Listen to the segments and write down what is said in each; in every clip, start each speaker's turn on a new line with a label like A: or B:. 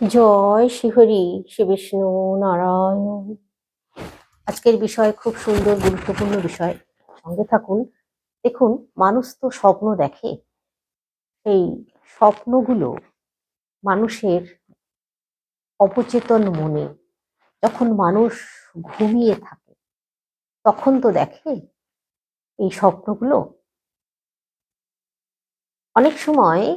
A: জয় শ্রীহরি শ্রী বিষ্ণু, নারায়ণ। আজকের বিষয় খুব সুন্দর, গুরুত্বপূর্ণ বিষয়। সঙ্গে থাকুন। দেখুন, মানুষ তো স্বপ্ন দেখে। সেই স্বপ্নগুলো মানুষের অপচেতন মনে, যখন মানুষ ঘুমিয়ে থাকে, তখন তো দেখে এই স্বপ্নগুলো। অনেক সময়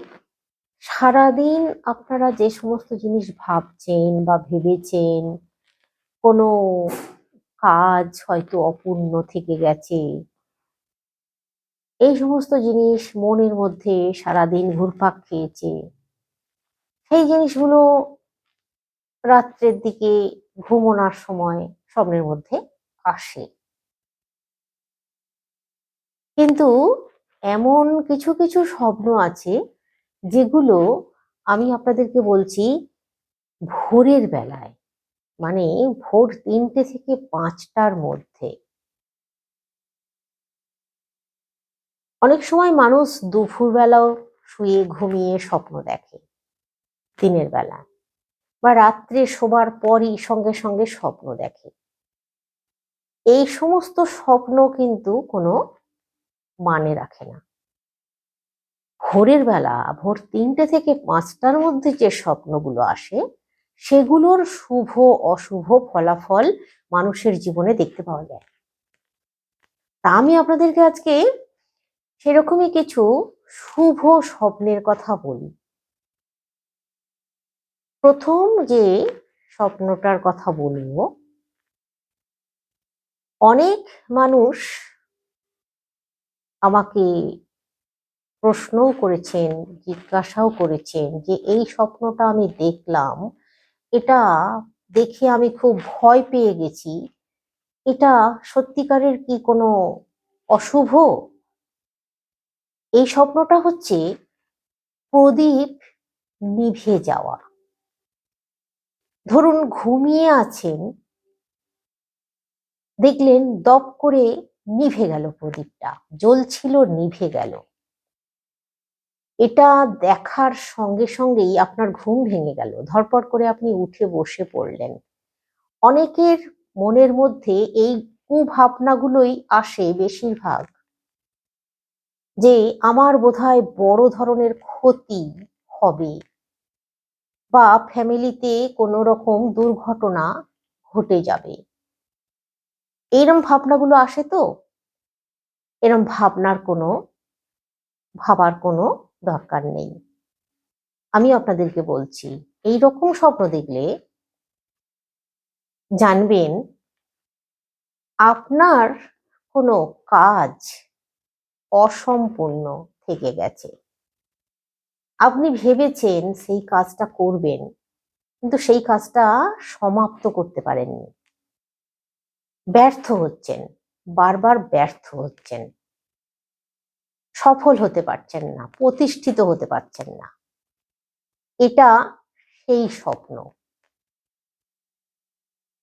A: সারাদিন আপনারা যে সমস্ত জিনিস ভাবছেন বা ভেবেছেন, কোনো কাজ হয়তো অপূর্ণ থেকে গেছে, এই সমস্ত জিনিস মনের মধ্যে সারাদিন ঘুরপাক খেয়েছে, সেই জিনিসগুলো রাত্রের দিকে ঘুমোনোর সময় স্বপ্নের মধ্যে আসে। কিন্তু এমন কিছু কিছু স্বপ্ন আছে যেগুলো আমি আপনাদেরকে বলছি ভোরের বেলায় মানে ভোর তিনটে থেকে পাঁচটার মধ্যে। অনেক সময় মানুষ দুপুর বেলাও শুয়ে ঘুমিয়ে স্বপ্ন দেখে দিনের বেলা বা রাত্রে শোবার পরই সঙ্গে সঙ্গে স্বপ্ন দেখে। এই সমস্ত স্বপ্ন কিন্তু কোনো মানে রাখে না। ভোরের বেলা ভোর তিনটে থেকে পাঁচটার মধ্যে যে স্বপ্নগুলো আসে, সেগুলোর শুভ, অশুভ ফলাফল মানুষের জীবনে দেখতে পাওয়া যায়। তা আমি আপনাদেরকে আজকে সেরকমই কিছু শুভ স্বপ্নের কথা বলি। প্রথম যে স্বপ্নটার কথা বলব, অনেক মানুষ আমাকে প্রশ্নও করেছেন, জিজ্ঞাসাও করেছেন যে এই স্বপ্নটা আমি দেখলাম, এটা দেখে আমি খুব ভয় পেয়ে গেছি। এটা সত্যিকারের কি কোনো অশুভ? এই স্বপ্নটা হচ্ছে প্রদীপ নিভে যাওয়া। ধরুন ঘুমিয়ে আছেন, দেখলেন দপ করে নিভে গেল প্রদীপটা, জ্বলছিল নিভে গেল। এটা দেখার সঙ্গে সঙ্গেই আপনার ঘুম ভেঙে গেল। ধরপড় করে আপনি উঠে বসে পড়লেন। অনেকের মনের মধ্যে এই কুভাবনাগুলোই আসে বেশিরভাগ যে, আমার বোধহয় বড় ধরনের ক্ষতি হবে বা ফ্যামিলিতে কোনো রকম দুর্ঘটনা ঘটে যাবে। এরম ভাবনাগুলো আসে তো? এরম ভাবনার কোনো, ভাবার কোনো দরকার নেই। আমি আপনাদেরকে বলছি, এই রকম স্বপ্ন দেখলে জানবেন আপনার কোনো কাজ অসম্পূর্ণ থেকে গেছে। আপনি ভেবেছেন সেই কাজটা করবেন, কিন্তু সেই কাজটা সমাপ্ত করতে পারেননি। ব্যর্থ হচ্ছেন, বারবার ব্যর্থ হচ্ছেন। সফল হতে পারছেন না, প্রতিষ্ঠিত হতে পারছেন না। এটা সেই স্বপ্ন।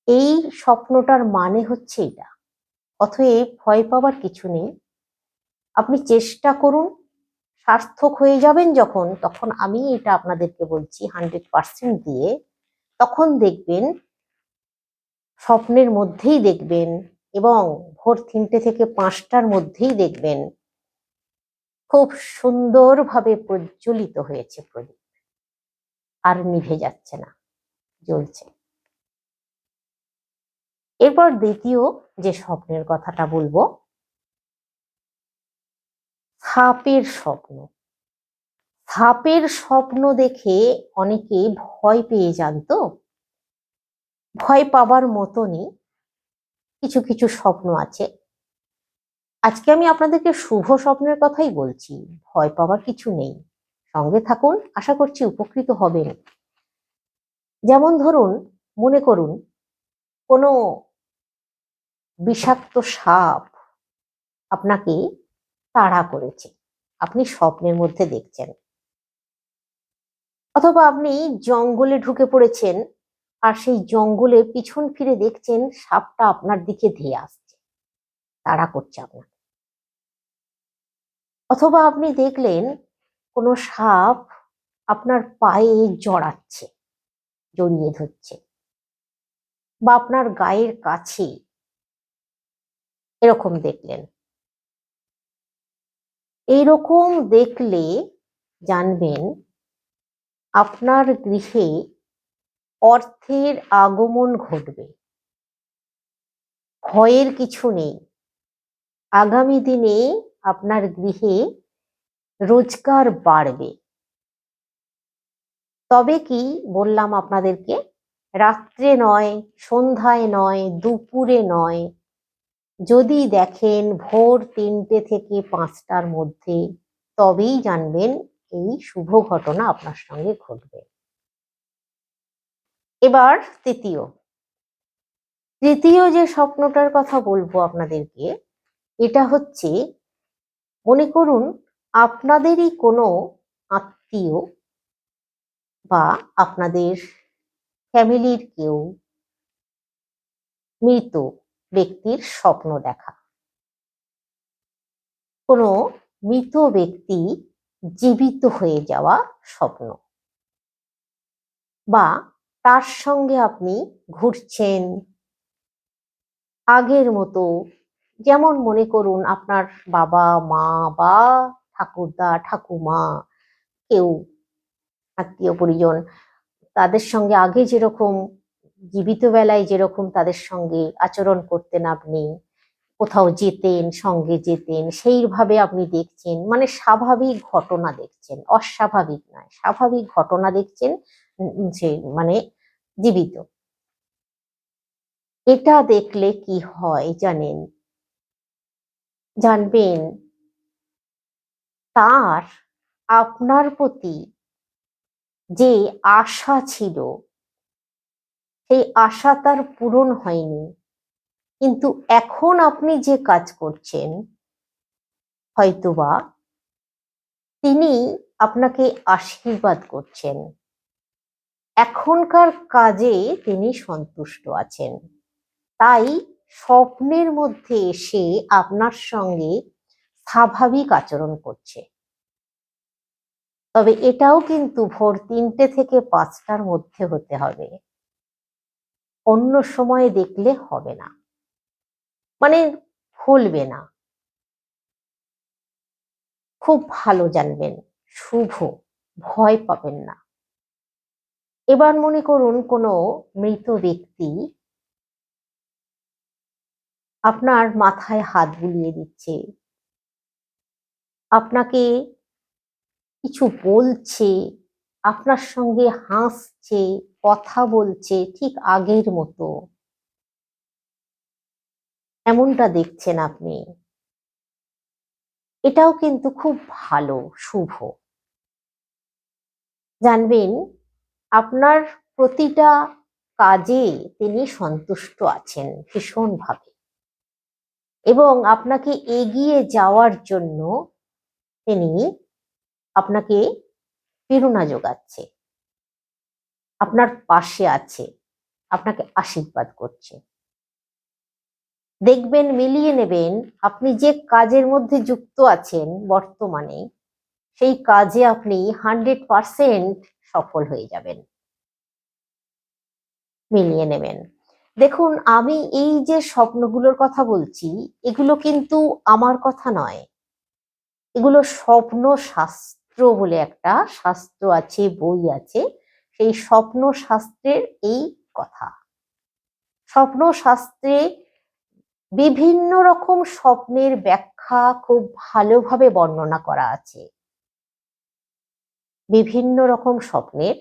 A: এই স্বপ্নটার মানে হচ্ছে এটা। অতএব ভয় পাবার কিছু নেই। আপনি চেষ্টা করুন, সার্থক হয়ে যাবেন যখন, তখন আমি এটা আপনাদেরকে বলছি হান্ড্রেড পার্সেন্ট দিয়ে, তখন দেখবেন, স্বপ্নের মধ্যেই দেখবেন এবং ভোর তিনটে থেকে পাঁচটার মধ্যেই দেখবেন খুব সুন্দরভাবে প্রজ্বলিত হয়েছে প্রদীপ। আর নিভে যাচ্ছে না, জ্বলছে। এরপর দ্বিতীয় যে স্বপ্নের কথাটা বলব, সাপের স্বপ্ন। সাপের স্বপ্ন দেখে অনেকে ভয় পেয়ে যান তো? ভয় পাবার মতনই কিছু কিছু স্বপ্ন আছে। আজকে আমি আপনাদেরকে শুভ স্বপ্নের কথাই বলছি। ভয় পাওয়ার কিছু নেই। সঙ্গে থাকুন, আশা করছি উপকৃত হবেন। যেমন ধরুন, মনে করুন, কোনো বিষাক্ত সাপ আপনাকে তাড়া করেছে। আপনি স্বপ্নের মধ্যে দেখছেন। অথবা আপনি জঙ্গলে ঢুকে পড়েছেন আর সেই জঙ্গলে পিছন ফিরে দেখছেন, সাপটা আপনার দিকে ধেয়ে আসছে। তাড়া করছে আপনাকে। অথবা আপনি দেখলেন কোনো সাপ আপনার পায়ে জড়াচ্ছে, জড়িয়ে ধরছে বা আপনার গায়ের কাছে এরকম দেখলেন। এইরকম দেখলে জানবেন আপনার গৃহে অর্থের আগমন ঘটবে। ক্ষয়ের কিছু নেই। আগামী দিনে আপনার গৃহে রোজগার বাড়বে। তবে কি বললাম আপনাদেরকে, রাত্রে নয়, সন্ধ্যায় নয়, দুপুরে নয়, যদি দেখেন ভোর তিনটে থেকে পাঁচটার মধ্যে, তবেই জানবেন এই শুভ ঘটনা আপনার সঙ্গে ঘটবে। এবার তৃতীয়। তৃতীয় যে স্বপ্নটার কথা বলব আপনাদেরকে, এটা হচ্ছে মনে করুন, আপনাদেরই কোনো আত্মীয় বা আপনাদের ফ্যামিলির কেউ মৃত ব্যক্তির স্বপ্ন দেখা। কোনো মৃত ব্যক্তি জীবিত হয়ে যাওয়া স্বপ্ন বা তার সঙ্গে আপনি ঘুরছেন, আগের মতো যেমন মনে করুন আপনার বাবা, মা বা ঠাকুরদা, ঠাকুমা, কেউ আত্মীয় পরিজন, তাদের সঙ্গে আগে যেরকম জীবিত বেলায় যেরকম তাদের সঙ্গে আচরণ করতেন আপনি, কোথাও যেতেন, সঙ্গে যেতেন, সেইভাবে আপনি দেখছেন মানে স্বাভাবিক ঘটনা দেখছেন, অস্বাভাবিক নয়, স্বাভাবিক ঘটনা দেখছেন যে মানে জীবিত। এটা দেখলে কি হয় জানেন? জানবেন, তার আপনার প্রতি যে আশা ছিল, সেই আশা তার পূরণ হয়নি। কিন্তু এখন আপনি যে কাজ করছেন, হয়তোবা তিনি আপনাকে আশীর্বাদ করছেন। এখনকার কাজে তিনি সন্তুষ্ট আছেন। তাই স্বপ্নের মধ্যে এসে আপনার সঙ্গে স্বাভাবিক আচরণ করছে। তবে এটাও কিন্তু ভোর তিনটে থেকে পাঁচটার মধ্যে হতে হবে। অন্য সময়ে দেখলে হবে না। মানে ভুলবে না। খুব ভালো জানবেন, শুভ, ভয় পাবেন না। এবার মনে করুন কোনো মৃত ব্যক্তি আপনার মাথায় হাত বুলিয়ে দিচ্ছে। আপনাকে কিছু বলছে, আপনার সঙ্গে হাসছে, কথা বলছে ঠিক আগের মতো। এমনটা দেখছেন আপনি। এটাও কিন্তু খুব ভালো, শুভ। জানবেন, আপনার প্রতিটা কাজে তিনি সন্তুষ্ট আছেন ভীষণভাবে। এবং আপনাকে এগিয়ে যাওয়ার জন্য তিনি আপনাকে প্রেরণা যোগাচ্ছে। আপনার পাশে আছে, আপনাকে আশীর্বাদ করছে। দেখবেন, মিলিয়ে নেবেন, আপনি যে কাজের মধ্যে যুক্ত আছেন বর্তমানে, সেই কাজে আপনি হান্ড্রেড পারসেন্ট সফল হয়ে যাবেন। মিলিয়ে নেবেন। দেখুন, আমি এই যে স্বপ্নগুলোর কথা বলছি, এগুলো কিন্তু আমার কথা নয়। এগুলো স্বপ্ন শাস্ত্র বলে একটা শাস্ত্র আছে, বই আছে। সেই স্বপ্ন শাস্ত্রের এই কথা। স্বপ্ন শাস্ত্রে বিভিন্ন রকম স্বপ্নের ব্যাখ্যা খুব ভালোভাবে বর্ণনা করা আছে। বিভিন্ন রকম স্বপ্নের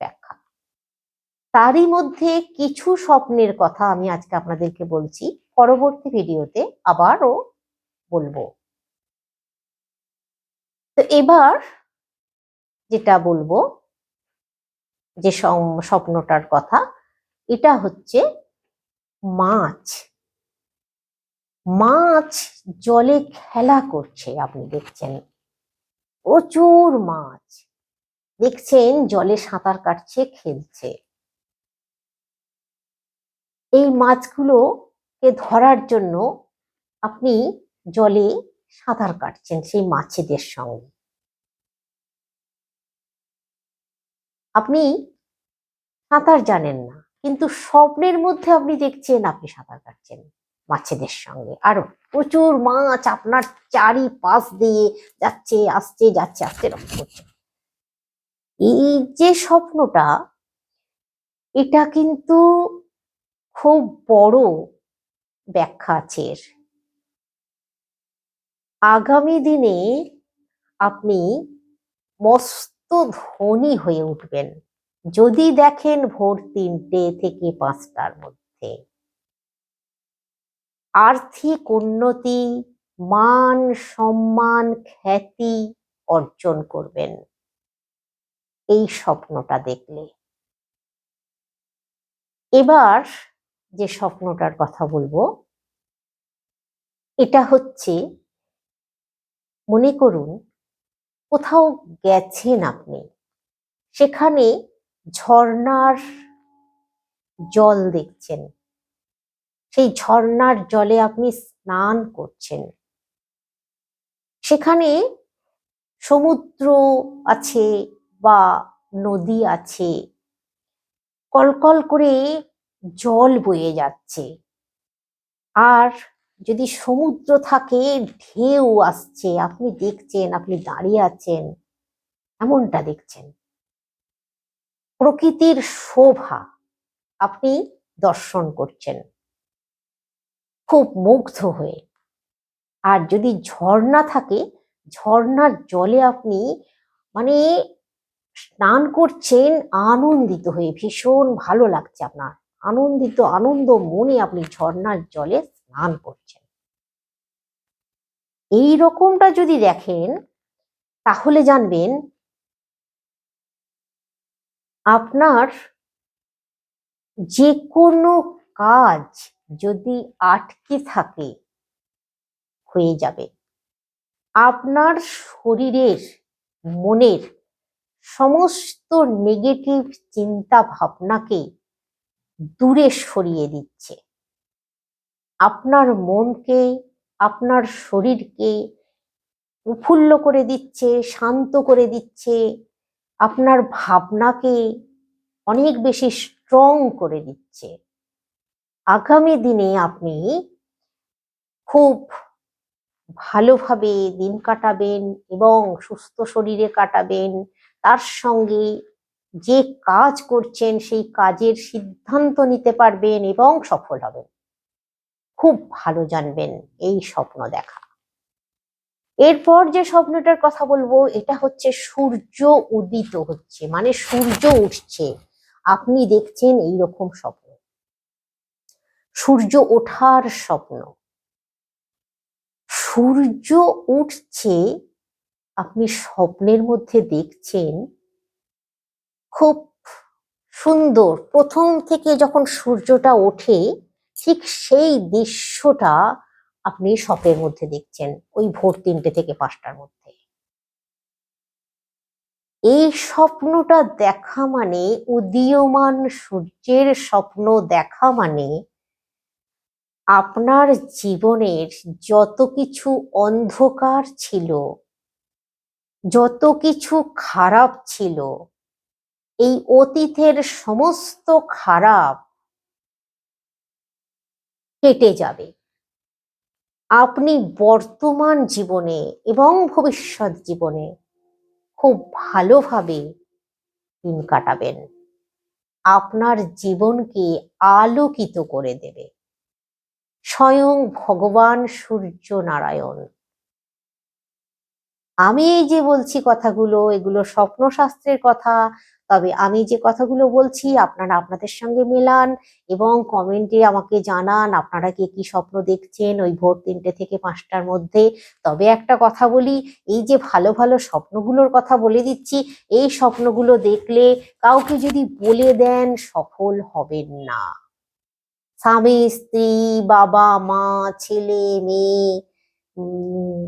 A: ব্যাখ্যা। তারই মধ্যে কিছু স্বপ্নের কথা আমি আজকে আপনাদেরকে বলছি। পরবর্তী ভিডিওতে আবারও বলব। তো এবার যেটা বলব, যে স্বপ্নটার কথা, এটা হচ্ছে মাছ। মাছ জলে খেলা করছে, আপনি দেখছেন। প্রচুর মাছ। দেখছেন জলে সাঁতার কাটছে, খেলছে। এই মাছগুলোকে ধরার জন্য আপনি জলে সাঁতার কাটছেন সেই মাছেদের সঙ্গে। আপনি সাঁতার জানেন না, কিন্তু স্বপ্নের মধ্যে আপনি দেখছেন আপনি সাঁতার কাটছেন মাছেদের সঙ্গে। আর প্রচুর মাছ আপনার চারিপাশ দিয়ে যাচ্ছে, আসছে যাচ্ছে, আসছে, এরকম করছে। এই যে স্বপ্নটা, এটা কিন্তু খুব বড় ব্যাখ্যা আছে এর। আগামী দিনে আপনি মস্ত ধনী হয়ে উঠবেন, যদি দেখেন ভোর তিনটে থেকে পাঁচটার মধ্যে। আর্থিক উন্নতি, মান সম্মান খ্যাতি অর্জন করবেন। এই স্বপ্নটা দেখলে। এবার যে স্বপ্নটার কথা বলব, এটা হচ্ছে মনে করুন, কোথাও গেছেন আপনি, সেখানে ঝর্ণার জল দেখছেন, সেই ঝর্ণার জলে আপনি স্নান করছেন, সেখানে সমুদ্র আছে বা নদী আছে, কলকল করে জল বয়ে যাচ্ছে। আর যদি সমুদ্র থাকে, ঢেউ আসছে, আপনি দেখছেন, আপনি দাঁড়িয়ে আছেন, এমনটা দেখছেন। প্রকৃতির শোভা আপনি দর্শন করছেন। খুব মুগ্ধ হয়ে। আর যদি ঝর্ণা থাকে, ঝর্ণার জলে আপনি মানে স্নান করছেন, আনন্দিত হয়ে, ভীষণ ভালো লাগছে আপনার। আনন্দিত, আনন্দ মনে আপনি ঝর্ণার জলে স্নান করছেন। এই রকমটা যদি দেখেন, তাহলে জানবেন আপনার যে কোনো কাজ যদি আটকে থাকে, হয়ে যাবে। আপনার শরীরের, মনের সমস্ত নেগেটিভ চিন্তা ভাবনাকে দূরে সরিয়ে দিচ্ছে। আপনার মনকে, আপনার শরীরকে উফুল্ল করে দিচ্ছে, শান্ত করে দিচ্ছে, আপনার ভাবনাকে অনেক বেশি স্ট্রং করে দিচ্ছে। আগামী দিনে আপনি খুব ভালোভাবে দিন কাটাবেন এবং সুস্থ শরীরে কাটাবেন। তার সঙ্গে যে কাজ করছেন সেই কাজের সিদ্ধান্ত নিতে পারবেন এবং সফল হবেন। খুব ভালো জানবেন এই স্বপ্ন দেখা। এরপর যে স্বপ্নটার কথা বলব, এটা হচ্ছে সূর্য উদিত হচ্ছে মানে সূর্য উঠছে। আপনি দেখছেন এই রকম স্বপ্ন। সূর্য ওঠার স্বপ্ন। সূর্য উঠছে, আপনি স্বপ্নের মধ্যে দেখছেন খুব সুন্দর। প্রথম থেকে যখন সূর্যটা ওঠে, ঠিক সেই দৃশ্যটা আপনি স্বপ্নের মধ্যে দেখছেন, ওই ভোর তিনটে থেকে পাঁচটার মধ্যে। এই স্বপ্নটা দেখা মানে উদীয়মান সূর্যের স্বপ্ন দেখা মানে আপনার জীবনের যত কিছু অন্ধকার ছিল, যত কিছু খারাপ ছিল এই অতীতের সমস্ত খারাপ কেটে যাবে। আপনি বর্তমান জীবনে এবং ভবিষ্যৎ জীবনে খুব ভালোভাবে দিন কাটাবেন। আপনার জীবনকে আলোকিত করে দেবে। স্বয়ং ভগবান সূর্য নারায়ণ আমি এই যে বলছি কথাগুলো, এগুলো স্বপ্নশাস্ত্রের কথা তবে আমি যে কথাগুলো বলছি, আপনারা আপনাদের সঙ্গে মেলান এবং কমেন্টে আমাকে জানান আপনারা কে কি স্বপ্ন দেখছেন ওই ভোর তিনটে থেকে পাঁচটার মধ্যে। তবে একটা কথা বলি, এই যে ভালো ভালো স্বপ্নগুলোর কথা বলে দিচ্ছি, এই স্বপ্নগুলো দেখলে কাউকে যদি বলে দেন সফল হবেন না। স্বামী, স্ত্রী, বাবা, মা, ছেলে, মেয়ে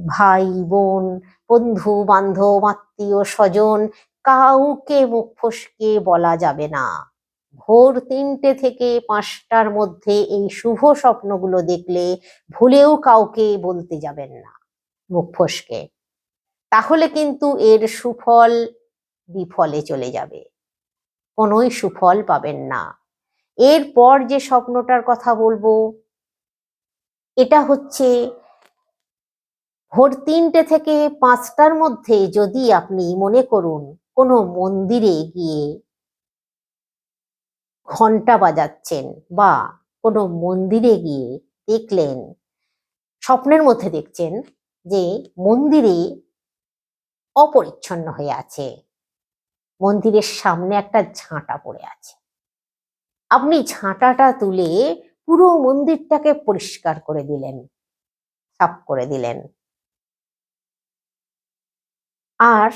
A: ভাই, বোন, বন্ধু, বান্ধব, আত্মীয়, স্বজন কাউকে মুখ ফসকে বলা যাবে না। ভোর তিনটে থেকে পাঁচটার মধ্যে এই শুভ স্বপ্নগুলো দেখলে ভুলেও কাউকে বলতে যাবেন না, মুখ ফসকে। তাহলে কিন্তু এর সুফল বিফলে চলে যাবে। কোনোই সুফল পাবেন না। এরপর যে স্বপ্নটার কথা বলব, এটা হচ্ছে ভোর তিনটে থেকে পাঁচটার মধ্যে যদি আপনি মনে করুন কোনো মন্দিরে গিয়ে ঘণ্টা বাজাচ্ছেন বা কোনো মন্দিরে গিয়ে দেখলেন, স্বপ্নের মধ্যে দেখছেন যে মন্দিরে অপরিচ্ছন্ন হয়ে আছে। মন্দিরের সামনে একটা ঝাঁটা পড়ে আছে। আপনি ঝাঁটাটা তুলে পুরো মন্দিরটাকে পরিষ্কার করে দিলেন, সাফ করে দিলেন। আর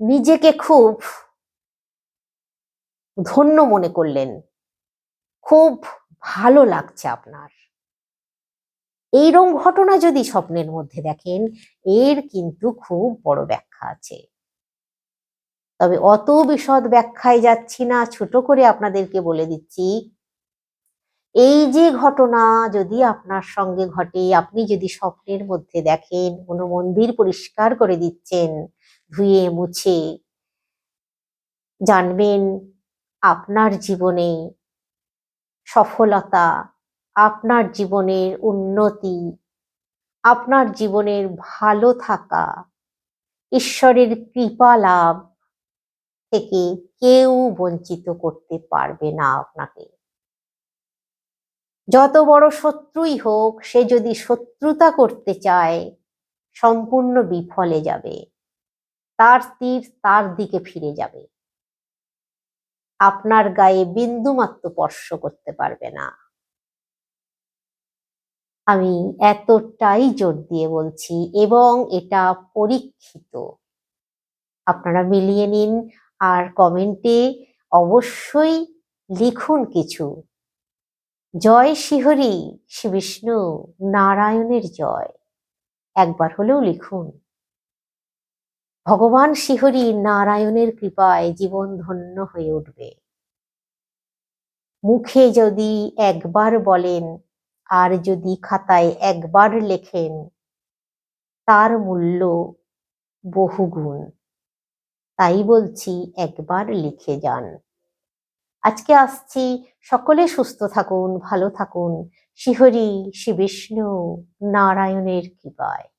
A: নিজেকে খুব ধন্য মনে করলেন। খুব ভালো লাগছে আপনার। এইরকম ঘটনা যদি স্বপ্নের মধ্যে দেখেন, এর কিন্তু খুব বড় ব্যাখ্যা আছে। তবে অত বিশদ ব্যাখ্যায় যাচ্ছি না, ছোট করে আপনাদেরকে বলে দিচ্ছি। এই যে ঘটনা যদি আপনার সঙ্গে ঘটে, আপনি যদি স্বপ্নের মধ্যে দেখেন, কোনো মন্দির পরিষ্কার করে দিচ্ছেন ধুয়ে মুছে জানবেন আপনার জীবনে সফলতা, আপনার জীবনের উন্নতি, আপনার জীবনের ভালো থাকা। ঈশ্বরের কৃপা লাভ থেকে কেউ বঞ্চিত করতে পারবে না আপনাকে। যত বড় শত্রুই হোক, সে যদি শত্রুতা করতে চায়, সম্পূর্ণ বিফলে যাবে। তার তীর তার দিকে ফিরে যাবে। আপনার গায়ে বিন্দুমাত্র স্পর্শ করতে পারবে না। আমি এতটাই জোর দিয়ে বলছি এবং এটা পরীক্ষিত। আপনারা মিলিয়ে নিন আর কমেন্টে অবশ্যই লিখুন কিছু। জয় শিহরি, শ্রী বিষ্ণু, নারায়ণের জয়। একবার হলেও লিখুন। ভগবান শিহরি নারায়ণের কৃপায় জীবন ধন্য হয়ে উঠবে। মুখে যদি একবার বলেন, আর যদি খাতায় একবার লেখেন, তার মূল্য বহুগুণ তাই বলছি, একবার লিখে যান। আজকে আসছি, সকলে সুস্থ থাকুন, ভালো থাকুন। শিহরি শ্রী বিষ্ণু নারায়ণের কৃপায়।